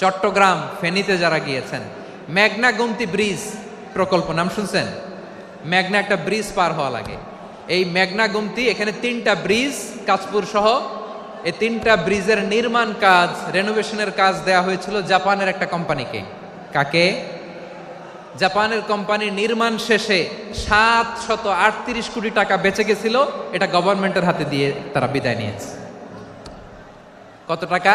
চট্টগ্রাম ফেনীতে যারা গিয়েছেন, মেঘনা গুমতি ব্রিজ প্রকল্প নাম শুনছেন? মেঘনা একটা ব্রিজ পার হওয়া লাগে। এই মেঘনা গুমতি, এখানে তিনটা ব্রিজ কাজপুর সহ, এই তিনটা ব্রিজের নির্মাণ কাজ রেনোভেশনের কাজ দেয়া হয়েছিল জাপানের একটা কোম্পানিকে কাকে? জাপানের কোম্পানির নির্মাণ শেষে সাত শত আটত্রিশ কোটি টাকা বেঁচে গেছিল, এটা গভর্নমেন্টের হাতে দিয়ে তারা বিদায় নিয়েছে। কত টাকা?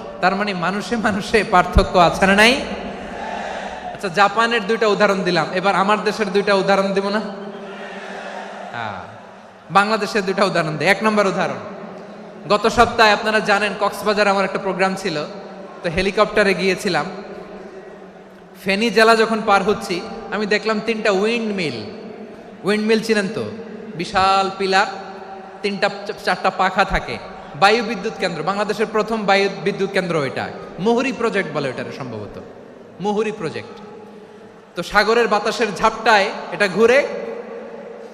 তার মানে মানুষে মানুষে পার্থক্য আছে না নাই? আচ্ছা জাপানের দুইটা উদাহরণ দিলাম। এবার আমার দেশের দুইটা উদাহরণ দিব না? হ্যাঁ, বাংলাদেশের দুইটা উদাহরণ দিই এক নম্বর উদাহরণ। গত সপ্তাহে আপনারা জানেন কক্সবাজার আমার একটা প্রোগ্রাম ছিল। তো হেলিকপ্টারে গিয়েছিলাম। ফেনী জেলা যখন পার হচ্ছি আমি দেখলাম তিনটা উইন্ড মিল উইন্ড মিল চিনেন তো? বিশাল পিলার তিনটা চারটা পাখা থাকে। বায়ু বিদ্যুৎ কেন্দ্র, বাংলাদেশের প্রথম বায়ু বিদ্যুৎ কেন্দ্র ওইটা। মুহুরি প্রজেক্ট বলে এটার সম্ভবত। মুহুরি প্রজেক্ট। তো সাগরের বাতাসের ঝাপটায় এটা ঘুরে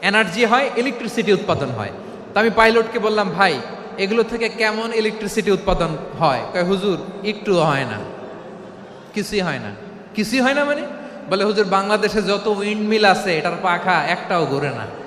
এনার্জি হয়, ইলেকট্রিসিটি উৎপাদন হয়। তো আমি পাইলটকে বললাম, ভাই, এগুলো থেকে কেমন ইলেকট্রিসিটি উৎপাদন হয়? কয়, হুজুর, একটু হয় না। কিছুই হয় না। কিছুই হয় না মানে? বলে, হুজুর, বাংলাদেশে যত উইন্ড মিল আছে, এটার পাখা একটাও ঘুরে না।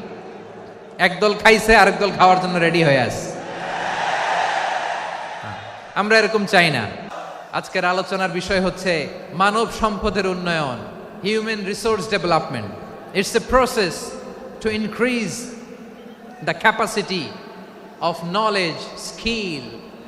একদল খাইছে আরেক দল খাওয়ার জন্য রেডি হয়ে আস আমরা এরকম চাই না। আজকের আলোচনার বিষয় হচ্ছে মানব সম্পদের উন্নয়ন human resource development it's a process to increase the capacity of knowledge skill,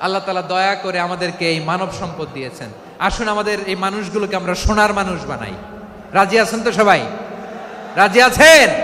আল্লাহ তালা দয়া করে আমাদেরকে এই মানব সম্পদ দিয়েছেন। আসুন আমাদের এই মানুষগুলোকে আমরা সোনার মানুষ বানাই। রাজি আছেন তো সবাই? রাজি আছেন?